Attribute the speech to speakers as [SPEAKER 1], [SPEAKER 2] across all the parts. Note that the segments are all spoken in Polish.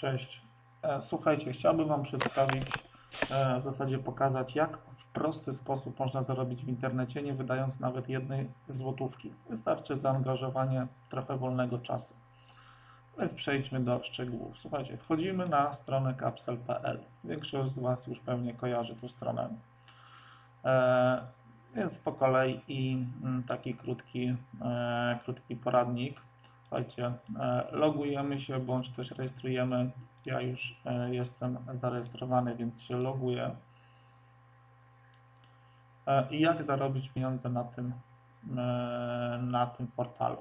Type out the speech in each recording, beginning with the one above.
[SPEAKER 1] Cześć. E, Słuchajcie, chciałbym Wam przedstawić, e, w zasadzie pokazać, jak w prosty sposób można zarobić w internecie, nie wydając nawet jednej złotówki. Wystarczy zaangażowanie trochę wolnego czasu. Więc przejdźmy do szczegółów. Słuchajcie, wchodzimy na stronę capsel.pl. Większość z Was już pewnie kojarzy tę stronę. E, Więc po kolei i mm, taki krótki, krótki poradnik. Słuchajcie, e, logujemy się bądź też rejestrujemy. Ja już e, jestem zarejestrowany, więc się loguję. E, I jak zarobić pieniądze na tym, na tym portalu?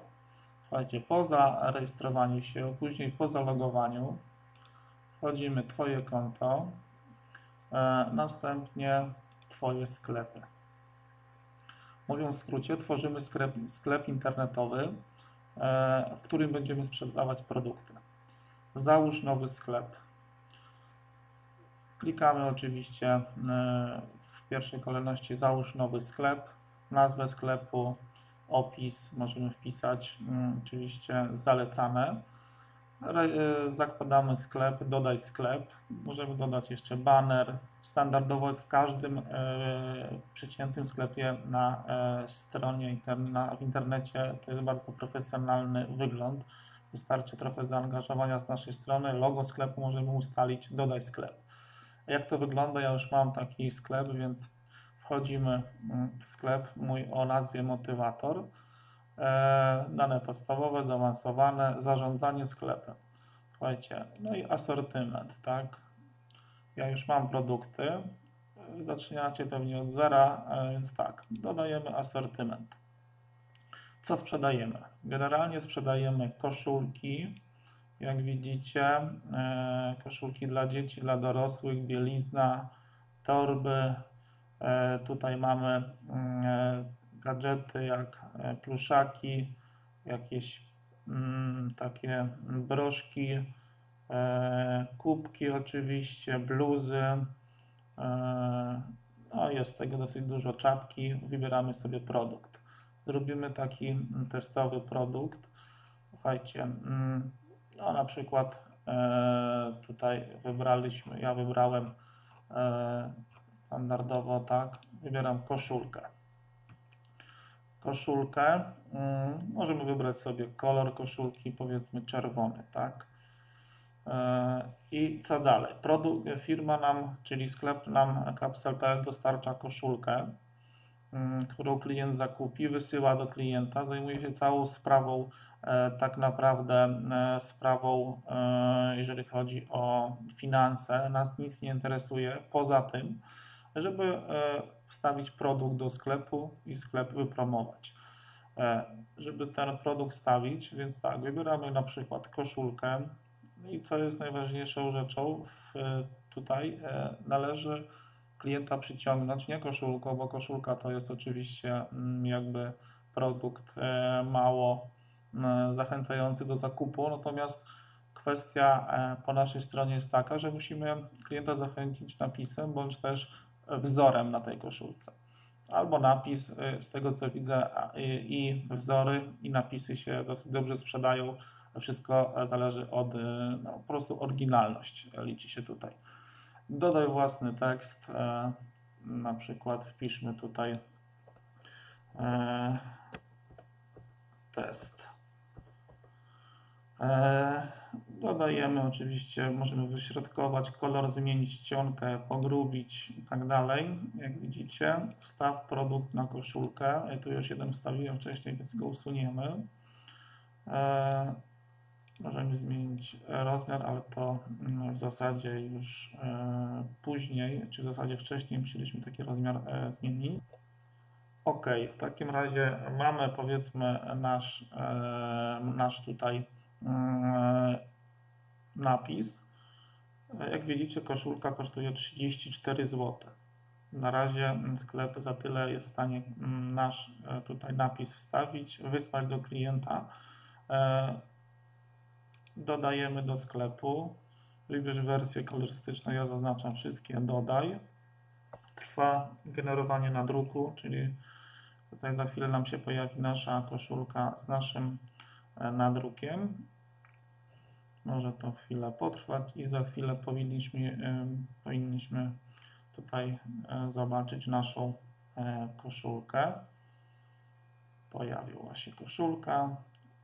[SPEAKER 1] Słuchajcie, po zarejestrowaniu się, później po zalogowaniu wchodzimy Twoje konto, następnie Twoje sklepy. Mówiąc w skrócie, tworzymy sklep, sklep internetowy, w którym będziemy sprzedawać produkty. Załóż nowy sklep. Klikamy oczywiście e, w pierwszej kolejności załóż nowy sklep, nazwę sklepu, opis możemy wpisać, mm, oczywiście zalecane. E, Zakładamy sklep, dodaj sklep. Możemy dodać jeszcze banner. Standardowo w każdym e, przeciętnym sklepie na e, stronie interne- na, w internecie to jest bardzo profesjonalny wygląd. Wystarczy trochę zaangażowania z naszej strony. Logo sklepu możemy ustalić, dodaj sklep. Jak to wygląda? Ja już mam taki sklep, więc wchodzimy mm, w sklep mój o nazwie Motywator. E, Dane podstawowe, zaawansowane, zarządzanie sklepem. Słuchajcie, no i asortyment, tak? Ja już mam produkty. Zaczynacie pewnie od zera, e, więc tak, dodajemy asortyment. Co sprzedajemy? Generalnie sprzedajemy koszulki, jak widzicie, e, koszulki dla dzieci, dla dorosłych, bielizna, torby. Tutaj mamy mm, gadżety jak e, pluszaki, jakieś mm, takie broszki, e, kubki oczywiście, bluzy. e, No jest tego dosyć dużo, czapki. Wybieramy sobie produkt. Zrobimy taki mm, testowy produkt. Słuchajcie, mm, no na przykład e, tutaj wybraliśmy, ja wybrałem e, standardowo tak, wybieram koszulkę. Koszulkę, mm, możemy wybrać sobie kolor koszulki, powiedzmy czerwony, tak. E, I co dalej? Firma nam, czyli sklep nam Capsel.pl dostarcza koszulkę, mm, którą klient zakupi, wysyła do klienta, zajmuje się całą sprawą, e, tak naprawdę e, sprawą, jeżeli chodzi o finanse. Nas nic nie interesuje poza tym, żeby e, wstawić produkt do sklepu i sklep wypromować. E, Żeby ten produkt stawić, więc tak, wybieramy na przykład koszulkę i co jest najważniejszą rzeczą tutaj, e, należy klienta przyciągnąć nie koszulką, bo koszulka to jest oczywiście mm, jakby produkt mało zachęcający do zakupu, natomiast kwestia po naszej stronie jest taka, że musimy klienta zachęcić napisem bądź też wzorem na tej koszulce. Albo napis, y, z tego co widzę, i wzory i napisy się dosyć dobrze sprzedają. Wszystko e, zależy od, y, no, po prostu oryginalność liczy się tutaj. Dodaj własny tekst, e, na przykład wpiszmy tutaj e, test. Dodajemy oczywiście, możemy wyśrodkować kolor, zmienić czcionkę, pogrubić i tak dalej. Jak widzicie, wstaw produkt na koszulkę. Ja tu już jeden wstawiłem wcześniej, więc go usuniemy. E, Możemy zmienić rozmiar, ale to mm, w zasadzie już e, później, czy w zasadzie wcześniej musieliśmy taki rozmiar e, zmienić. Ok, w takim razie mamy powiedzmy nasz, e, nasz tutaj mm, napis. Jak widzicie, koszulka kosztuje 34 zł. Na razie sklep za tyle jest w stanie mm, nasz e, tutaj napis wstawić, wysłać do klienta. E, Dodajemy do sklepu. Wybierz wersję kolorystyczną, ja zaznaczam wszystkie, dodaj. Trwa generowanie nadruku, czyli tutaj za chwilę nam się pojawi nasza koszulka z naszym e, nadrukiem. Może to chwilę potrwać i za chwilę powinniśmy, powinniśmy tutaj e, zobaczyć naszą e, koszulkę. Pojawiła się koszulka,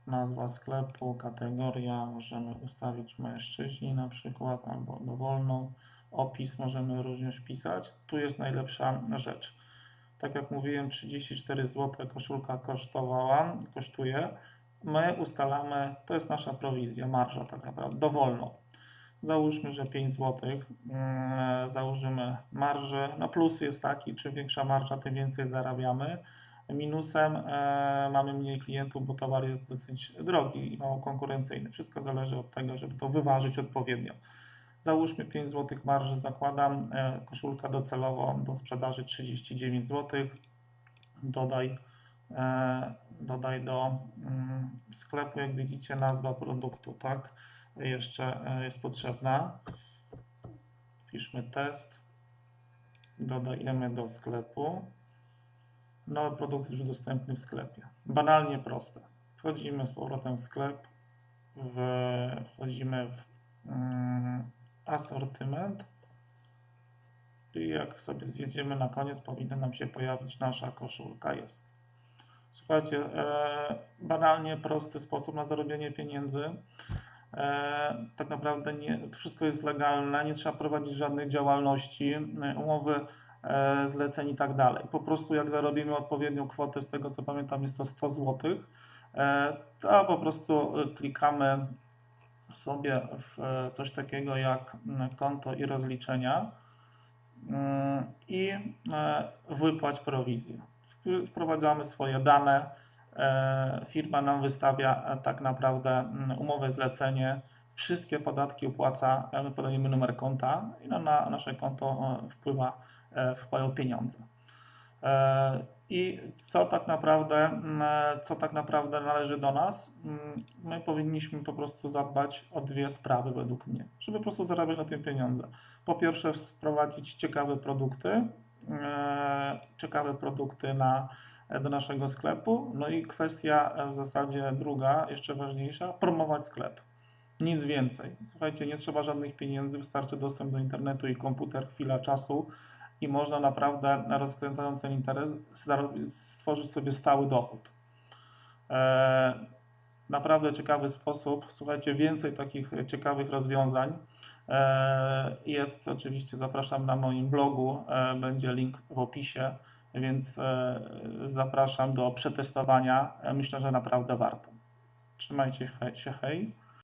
[SPEAKER 1] nazwa sklepu, kategoria, możemy ustawić mężczyźni na przykład albo dowolną. Opis możemy również wpisać. Tu jest najlepsza rzecz. Tak jak mówiłem, 34 zł koszulka kosztowała, kosztuje. My ustalamy, to jest nasza prowizja, marża tak naprawdę, dowolną. Załóżmy, że 5 zł. mm, Założymy marżę. No plus jest taki, czym większa marża, tym więcej zarabiamy. Minusem e, mamy mniej klientów, bo towar jest dosyć drogi i mało konkurencyjny. Wszystko zależy od tego, żeby to wyważyć odpowiednio. Załóżmy 5 zł marży, zakładam e, koszulka docelowo do sprzedaży 39 zł. Dodaj, dodaj do mm, sklepu, jak widzicie, nazwa produktu, tak? Jeszcze e, jest potrzebna. Piszmy test. Dodajemy do sklepu. Nowy produkt już dostępny w sklepie. Banalnie proste. Wchodzimy z powrotem w sklep, w, wchodzimy w mm, asortyment i jak sobie zjedziemy na koniec, powinna nam się pojawić nasza koszulka. Jest. Słuchajcie, e, banalnie prosty sposób na zarobienie pieniędzy. E, tak naprawdę nie, wszystko jest legalne, nie trzeba prowadzić żadnych działalności, e, umowy zleceń i tak dalej. Po prostu jak zarobimy odpowiednią kwotę, z tego co pamiętam jest to 100 zł, to po prostu klikamy sobie w coś takiego jak mm, konto i rozliczenia mm, i wypłać prowizję. Wp- Wprowadzamy swoje dane, e, firma nam wystawia e, tak naprawdę mm, umowę zlecenie, wszystkie podatki opłaca, e, my podajemy numer konta i na, na nasze konto wpływa, wpływają pieniądze. I co tak naprawdę, mm, co tak naprawdę należy do nas? Mm, My powinniśmy po prostu zadbać o dwie sprawy według mnie, żeby po prostu zarabiać na tym pieniądze. Po pierwsze, wprowadzić ciekawe produkty, ciekawe produkty na, do naszego sklepu. No i kwestia e, w zasadzie druga, jeszcze ważniejsza, promować sklep. Nic więcej. Słuchajcie, nie trzeba żadnych pieniędzy, wystarczy dostęp do internetu i komputer, chwila czasu i można naprawdę, rozkręcając ten interes, stworzyć sobie stały dochód. Naprawdę ciekawy sposób. Słuchajcie, więcej takich ciekawych rozwiązań e, jest. Oczywiście zapraszam na moim blogu, e, będzie link w opisie, więc e, zapraszam do przetestowania. Myślę, że naprawdę warto. Trzymajcie się, hej.